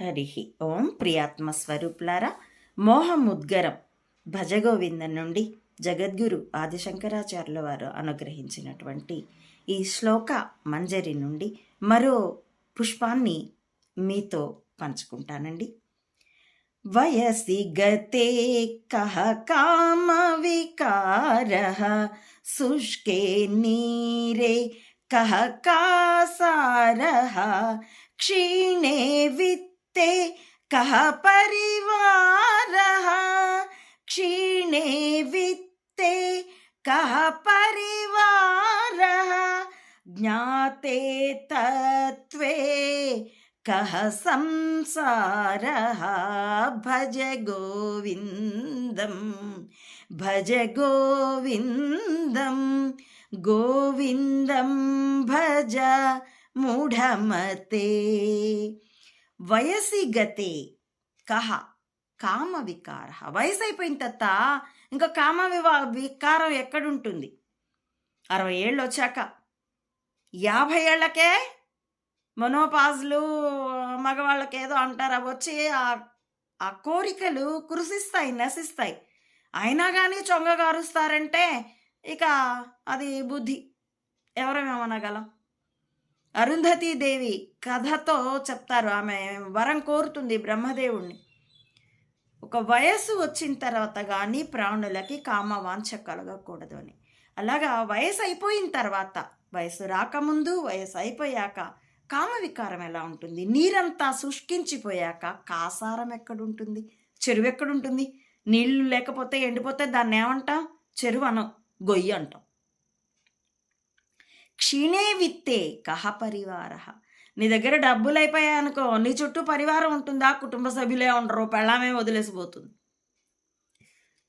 హరి ఓం ప్రియాత్మ స్వరూపులారా మోహముద్గరం భజగోవింద నుండి జగద్గురు ఆదిశంకరాచార్యుల వారు అనుగ్రహించినటువంటి ఈ శ్లోక మంజరి నుండి మరో పుష్పాన్ని మీతో పంచుకుంటానండి. వయసి గతే కహ కామ వికారుష్కే నీరే కహ కాసారీణే విత్ ते कः परिवारः क्षीणे वित्ते कः परिवारः ज्ञाते तत्त्वे कः संसारः भज गोविन्दं भज गोविन्दं गोविन्दं भज मूढमते వయసి గతే కహ కామ వికార వయసు అయిపోయిన తర్వాత ఇంకా కామ వివా వికారం ఎక్కడుంటుంది? అరవై ఏళ్ళు వచ్చాక యాభై ఏళ్ళకే మనోపాజులు మగవాళ్ళకి ఏదో అంటారు? అవి వచ్చి ఆ కోరికలు కురిసిస్తాయి నశిస్తాయి. అయినా కానీ చొంగ గారుస్తారంటే ఇక అది బుద్ధి. ఎవరమేమనగలం అరుంధతీ దేవి కథతో చెప్తారు. ఆమె వరం కోరుతుంది బ్రహ్మదేవుణ్ణి. ఒక వయస్సు వచ్చిన తర్వాత కానీ ప్రాణులకి కామవాంఛ కలగకూడదు అని. అలాగా వయసు అయిపోయిన తర్వాత వయసు రాకముందు వయసు అయిపోయాక కామ వికారం ఎలా ఉంటుంది? నీరంతా శుష్కించిపోయాక కాసారం ఎక్కడుంటుంది? చెరువు ఎక్కడుంటుంది? నీళ్ళు లేకపోతే ఎండిపోతే దాన్ని ఏమంటాం చెరువు అనం గొయ్యి అంటాం. క్షీణే విత్తే కహ పరివార? నీ దగ్గర డబ్బులు అయిపోయాయనుకో నీ చుట్టూ పరివారం ఉంటుందా? కుటుంబ సభ్యులే ఉండరు పెళ్ళామే వదిలేసిపోతుంది.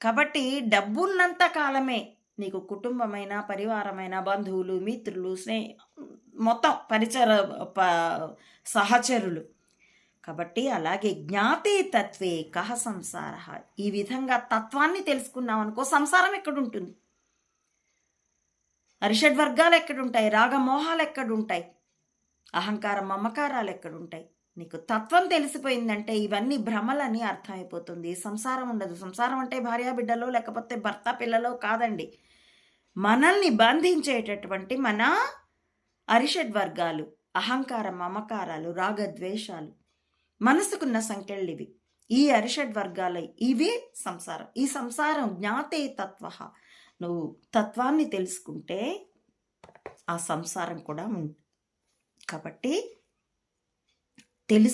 కాబట్టి డబ్బున్నంత కాలమే నీకు కుటుంబమైన పరివారమైన బంధువులు మిత్రులు స్నేహ మొత్తం పరిచర సహచరులు. కాబట్టి అలాగే జ్ఞాతే తత్వే కహ సంసార? ఈ విధంగా తత్వాన్ని తెలుసుకున్నాం అనుకో సంసారం ఎక్కడుంటుంది? అరిషడ్ వర్గాలు ఎక్కడుంటాయి? రాగమోహాలు ఎక్కడుంటాయి? అహంకార మమకారాలు ఎక్కడుంటాయి? నీకు తత్వం తెలిసిపోయిందంటే ఇవన్నీ భ్రమలని అర్థమైపోతుంది. సంసారం ఉండదు. సంసారం అంటే భార్యా బిడ్డలో లేకపోతే భర్త పిల్లలో కాదండి. మనల్ని బంధించేటటువంటి మన అరిషడ్ వర్గాలు అహంకార మమకారాలు రాగద్వేషాలు మనసుకున్న సంఖ్యలు ఇవి. ఈ అరిషడ్ వర్గాలై ఇవి సంసారం. ఈ సంసారం జ్ఞాతే తత్వ నువ్వు తత్వాన్ని తెలుసుకుంటే ఆ సంసారం కూడా ఉంది కాబట్టి తెలుసు